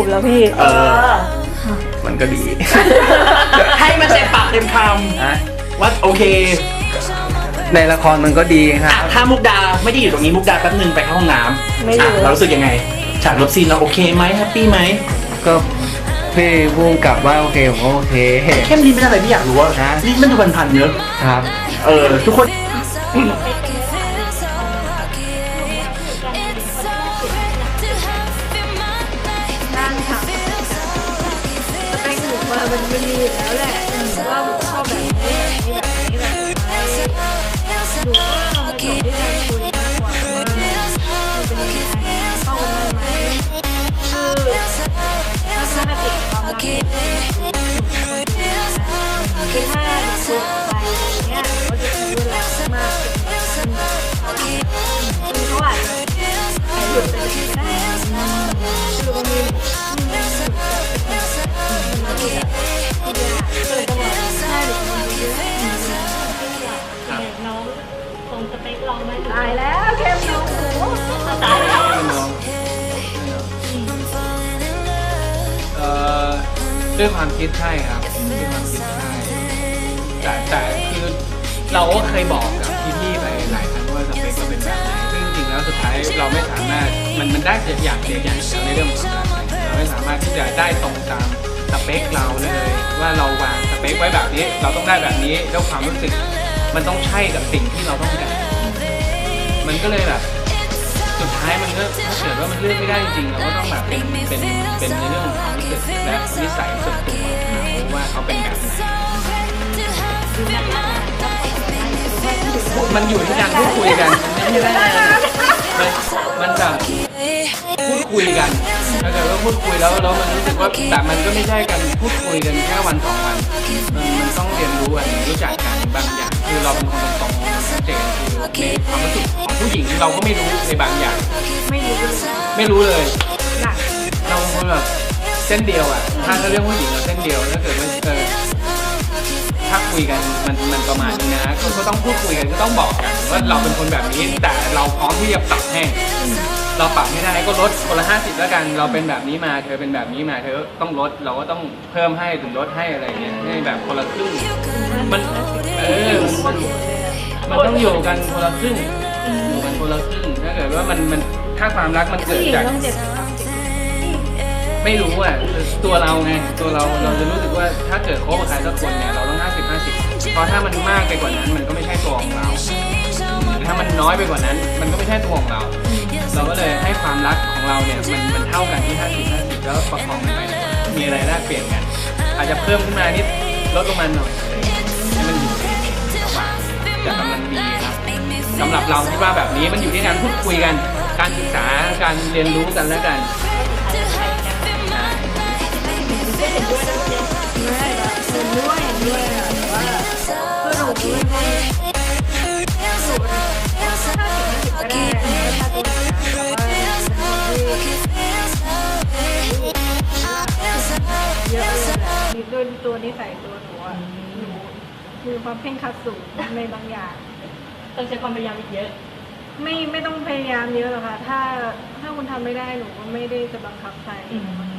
บแล้วพี่เออ มันก็ดี ให้มันเต็มปากเต็มคฮะำว่าโอเคในละครมันก็ดีครัอะบ ถ้ามุกดาไม่ได้อยู่ตรงนี้มุกดาแป๊บนึงไปเข้าห้องน้ำไม่อยู่ อะเรารู้สึกยังไง ฉากลบซีนเราโอเคไหมแฮปปี้ไหมก็พี่พุ่งกลับว่าโอเคผมก็โอเค เข้มลิ้นเป็นอะไรพี่อยากรู้ว่าฮะ ลิ้นมันดูพันๆเนอะครับ เออทุกคนนั่ มามันมันมีอยู่แล้วแหละว่าหนูชอบแบบนี้แบบนี้แบบนี้แบบนี้หนูก็เอามาจบที่การคุยมากกว่าว่ามันเป็นยังไงเข้ากันไหมคือทัศนคติความรักคือถ้า ตายแล้วเข้มน้องหนูตายแล้วเอ่อด้วยความคิดใช่ครับด้วยความคิดใช่แต่แต่คือเราก็เคยบอกกับพี่ๆไปหลายครั้งว่าสเปคเราเป็นแบบไหนซึ่งจริงๆแล้วสุดท้ายเราไม่สามารถมันมันได้แต่อย่างเดียวอย่างเดียวในเรื่องของความรักเราไม่สามารถที่จะได้ตรงตามสเปคเราเลย ว่าเราวางสเปคไว้แบบนี้ เราต้องได้แบบนี้แล้วความรู้สึก มันต้องใช่กับสิ่งที่เราต้องการ มันก็เลยแบบสุดท้ายมันก็ถ้าเกิดว่ามันเลือกไม่ได้จริงๆเราก็ต้องแบบเป็นเป็นเป็นในเรื่องของความรู้สึกและนิสัยส่วนตัวของเขาว่าเขาเป็นแบบไหนมันอยู่ที่การพูดคุยกันมันไม่ได้มันมันแบบพูดคุยกันถ้าเกิดว่าพูดคุยแล้วแล้วมันรู้สึกว่าแต่มันก็ไม่ใช่กันพูดคุยกันแค่วันสองวัน มันมันต้องเรียนรู้กันรู้จักกันบางอย่างคือเราเป็นคนตรงๆ ชัดเจนคือในความรู้สึกของผู้หญิงเราก็ไม่รู้ในบางอย่าง ไม่รู้เลยไม่รู้เลย หนักเราเป็นคนแบบเส้นเดียวอะ ถ้าเรื่องผู้หญิงเราเส้นเดียวถ้าเกิดว่าเออถ้าคุยกันมันมันประมาณนี้นะก็ก็ต้องพูดคุยกันก็ต้องบอกกันว่าเราเป็นคนแบบนี้แต่เราพร้อมที่จะปรับให้เราปรับไม่ได้ก็ลดคนละห้าสิบแล้วกันเราเป็นแบบนี้มา เธอเป็นแบบนี้มาเธอต้องลดเราก็ต้องเพิ่มให้หรือลดให้อะไรเงี้ยให้แบบคนละครึ่งมันเออ มันต้องอยู่กันคนละครึ่งอยู่กันคนละครึ่งถ้าเกิดว่ามันมันถ้าความรักมันเกิดจาก ไม่รู้อะตัวเราไงตัวเราเราจะรู้สึกว่าถ้าเกิดคบกับใครสักคนเนี่ยเราต้องห้าสิบห้าสิบเพราะถ้ามันมากไปกว่านั้นมันก็ไม่ใช่ตัวของเราถ้ามันน้อยไปกว่านั้น มันก็ไม่ใช่ตัวของเรา เราก็เลยให้ความรักของเราเนี่ยมันมันเท่ากันที่ห้าสิบห้าสิบแล้วประคองกันไปมีอะไรแลกเปลี่ยนกัน อาจจะเพิ่มขึ้นมานิดลดลงมาหน่อย จะกำลังดีครับสำหรับเราคิดว่าแบบนี้มันอยู่ที่การพูดคุยกัน การศึกษาการเรียนรู้กันแล้วกันไม่แบบเห็นด้วยเห็นด้วยอะแต่ว่าคือหนูเป็นคนหนูถ้าสิบห้าสิบก็ได้ถ้าตัวแต่ว่าเป็นคนที่เยอะเลยแหละด้วยตัวนิสัยตัวหนูอะ หนูมีความเพ่งครัดสูงในบางอย่าง ต้องใช้ความพยายามอีกเยอะ ไม่ไม่ต้องพยายามเยอะหรอกค่ะ ถ้าถ้าคุณทำไม่ได้หนูก็ไม่ได้จะบังคับใครอืม